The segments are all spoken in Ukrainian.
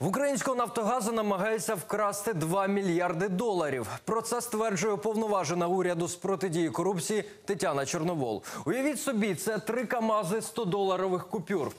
В українського Нафтогазу намагаються вкрасти 2 мільярди доларів. Про це стверджує уповноважена уряду з протидії корупції Тетяна Чорновол. Уявіть собі, це три камази 100-доларових купюр.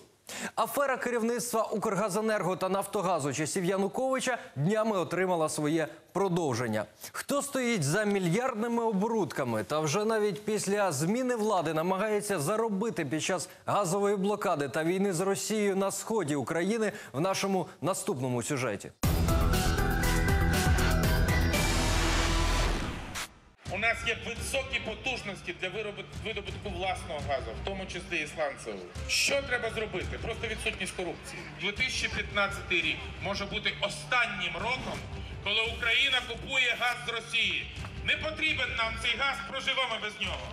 Афера керівництва Укргазенерго та Нафтогазу часів Януковича днями отримала своє продовження. Хто стоїть за мільярдними оборудками та вже навіть після зміни влади намагається заробити під час газової блокади та війни з Росією на сході України в нашому наступному сюжеті. У нас є високі потужності для видобутку власного газу, в тому числі і сланцевого. Що треба зробити? Просто відсутність корупції. 2015 рік може бути останнім роком, коли Україна купує газ з Росії. Не потрібен нам цей газ, проживемо без нього.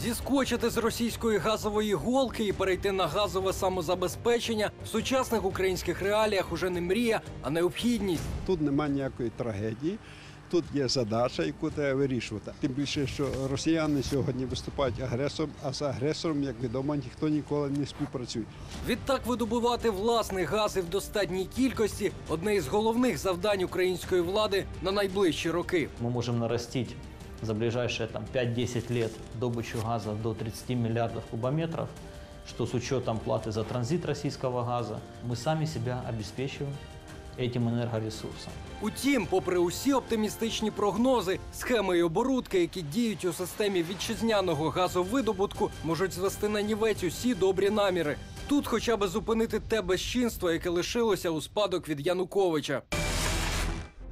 Зіскочити з російської газової голки і перейти на газове самозабезпечення в сучасних українських реаліях уже не мрія, а необхідність. Тут немає ніякої трагедії. Тут є задача, яку треба вирішувати. Тим більше, що росіяни сьогодні виступають агресором, а з агресором, як відомо, ніхто ніколи не співпрацює. Відтак видобувати власний газ і в достатній кількості одне із головних завдань української влади на найближчі роки. Мы можем нарастить за ближайшие там, 5-10 лет добычу газа до 30 миллиардов кубометров, что с учетом платы за транзит российского газа мы сами себя обеспечиваем этим энергоресурсом. Утім, попри усі оптимістичні прогнози, схеми і оборудки, які діють у системі вітчизняного газовидобутку, можуть звести на нівець усі добрі наміри. Тут хоча б зупинити те безчинство, яке лишилося у спадок від Януковича.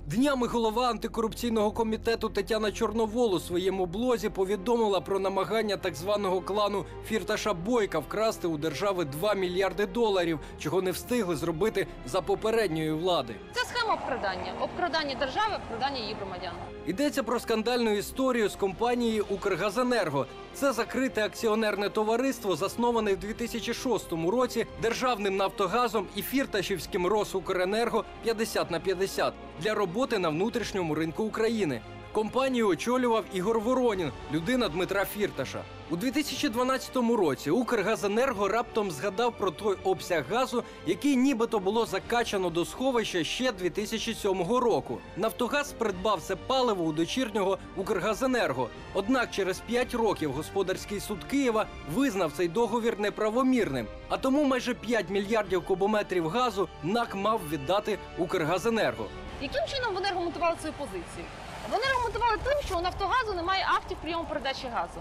Днями голова антикорупційного комітету Тетяна Чорновол у своєму блозі повідомила про намагання так званого клану Фірташа Бойка вкрасти у держави 2 мільярди доларів, чого не встигли зробити за попередньої влади. Це схема обкрадання, обкрадання держави, обкрадання її громадян. Йдеться про скандальну історію з компанією Укргазенерго. Це закрите акціонерне товариство, засноване в 2006 році державним Нафтогазом і Фірташівським Росукренерго 50 на 50 для роботи на внутрішньому ринку України. Компанію очолював Ігор Воронін, людина Дмитра Фірташа. У 2012 році Укргазенерго раптом згадав про той обсяг газу, який нібито було закачано до сховища ще 2007 року. Нафтогаз придбав це паливо у дочірнього Укргазенерго. Однак через 5 років господарський суд Києва визнав цей договір неправомірним. А тому майже 5 мільярдів кубометрів газу НАК мав віддати Укргазенерго. Яким чином вони аргументували свою позицію? Вони аргументували тим, що у Нафтогазу немає актів прийому передачі газу.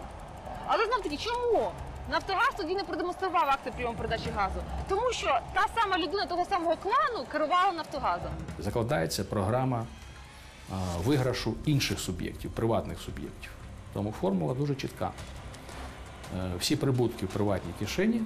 Але знов таки, чому? Нафтогаз тоді не продемонстрував акти прийому передачі газу, тому що та сама людина того самого клану керувала Нафтогазом. закладається програма виграшу інших суб'єктів, приватних суб'єктів. Тому формула дуже чітка. Е, Всі прибутки в приватній кишені,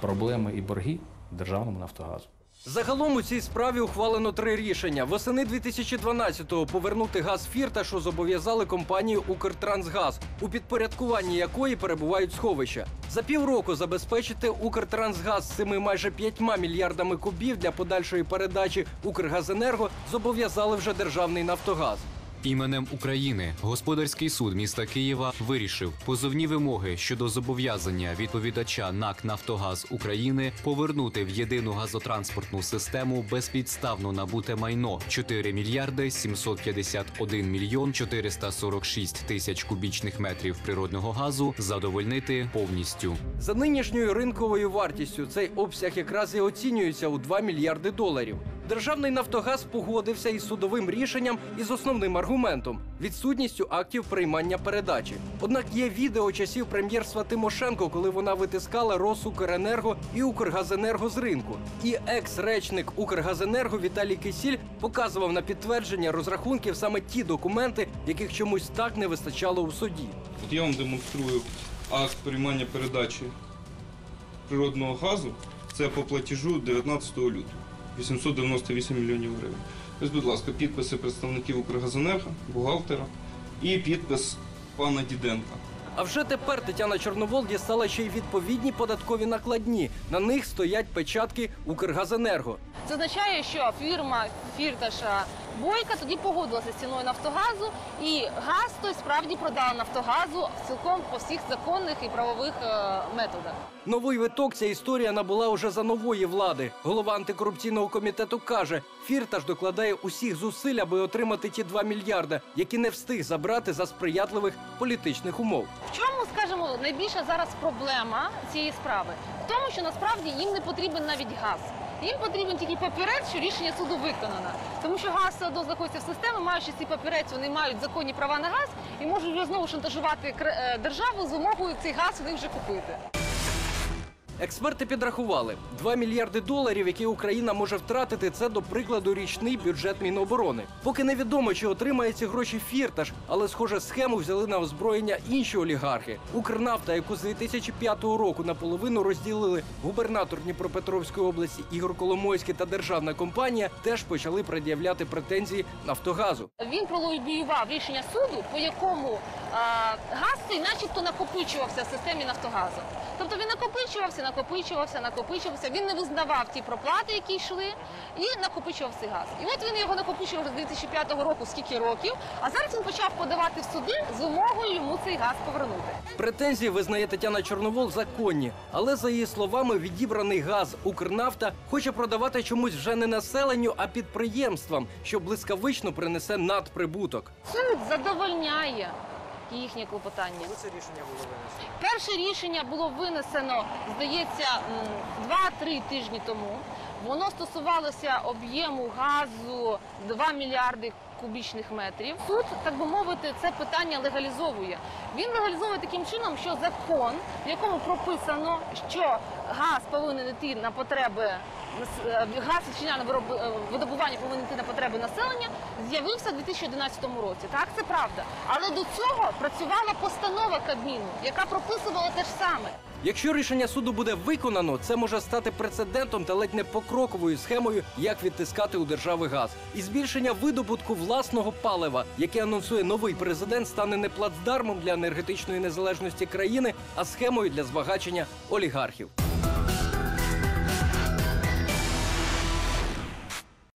проблеми і борги державному Нафтогазу. Загалом у цій справі ухвалено три рішення. Восени 2012-го повернути газ Фірташу зобов'язали компанію Укртрансгаз, у підпорядкуванні якої перебувають сховища. За півроку забезпечити Укртрансгаз цими майже п'ятьма мільярдами кубів для подальшої передачі Укргазенерго зобов'язали вже державний Нафтогаз. Іменем України господарський суд міста Києва вирішив позовні вимоги щодо зобов'язання відповідача НАК Нафтогаз України повернути в єдину газотранспортну систему безпідставно набуте майно 4 мільярди 751 мільйон 446 тисяч кубічних метрів природного газу задовольнити повністю. За нинішньою ринковою вартістю цей обсяг якраз і оцінюється у 2 мільярди доларів. Державний Нафтогаз погодився із судовим рішенням і з основним аргументом відсутністю актів приймання передачі. Однак є відео часів прем'єрства Тимошенко, коли вона витискала Росукренерго і Укргазенерго з ринку. І екс-речник Укргазенерго Віталій Кисіль показував на підтвердження розрахунків саме ті документи, яких чомусь так не вистачало у суді. От я вам демонструю акт приймання передачі природного газу. Це по платежу 19 лютого 898 мільйонів гривень. Ось, будь ласка, підписи представників Укргазенерго, бухгалтера і підпис пана Діденка. А вже тепер Тетяна Чорновол дістала ще й відповідні податкові накладні. На них стоять печатки Укргазенерго. Це означає, що фірма Фірташа Бойка тоді погодилася з ціною Нафтогазу, і газ той справді продала Нафтогазу цілком по всіх законних і правових е, методах. Новий виток ця історія набула уже за нової влади. Голова антикорупційного комітету каже, Фірташ докладає усіх зусиль, аби отримати ті 2 мільярда, які не встиг забрати за сприятливих політичних умов. В чому, скажімо, найбільша зараз проблема цієї справи? В тому, що насправді їм не потрібен навіть газ. Їм потрібен тільки папірець, що рішення суду виконано. Тому що газ все одно знаходиться в системі, маючи цей папірець, вони мають законні права на газ і можуть знову шантажувати е, державу з вимогою цей газ у них вже купити. Експерти підрахували 2 мільярди доларів, які Україна може втратити. Це до прикладу річний бюджет Міноборони. Поки невідомо, чи отримає ці гроші фірташ, але схоже, схему взяли на озброєння інші олігархи. Укрнафта, яку з 2005 року наполовину розділили губернатор Дніпропетровської області Ігор Коломойський та державна компанія, теж почали пред'являти претензії Нафтогазу. Він пролобіював рішення суду, по якому а, газ цей начебто накопичувався в системі Нафтогазу. Тобто він накопичувався, накопичувався, накопичувався. Він не визнавав ті проплати, які йшли, і накопичував цей газ. І от він його накопичував з 2005 року скільки років, а зараз він почав подавати в суди з вимогою йому цей газ повернути. Претензії визнає Тетяна Чорновол законні, але за її словами, відібраний газ Укрнафта хоче продавати чомусь вже не населенню, а підприємствам, що блискавично принесе надприбуток. Суд задовольняє їхнє клопотання. Це рішення було винесено. Перше рішення було винесено, здається, 2-3 тижні тому. Воно стосувалося об'єму газу 2 мільярди кубічних метрів. Суд, так би мовити, це питання легалізовує. Він легалізовує таким чином, що закон, в якому прописано, що газ повинен йти на потреби е, газ вчиняє видобування повинен йти на потреби населення, з'явився у 2011 році. Так, це правда. Але до цього працювала постанова Кабміну, яка прописувала те ж саме. Якщо рішення суду буде виконано, це може стати прецедентом та ледь не покроковою схемою, як відтискати у держави газ. І збільшення видобутку власного палива, яке анонсує новий президент, стане не плацдармом для енергетичної незалежності країни, а схемою для збагачення олігархів.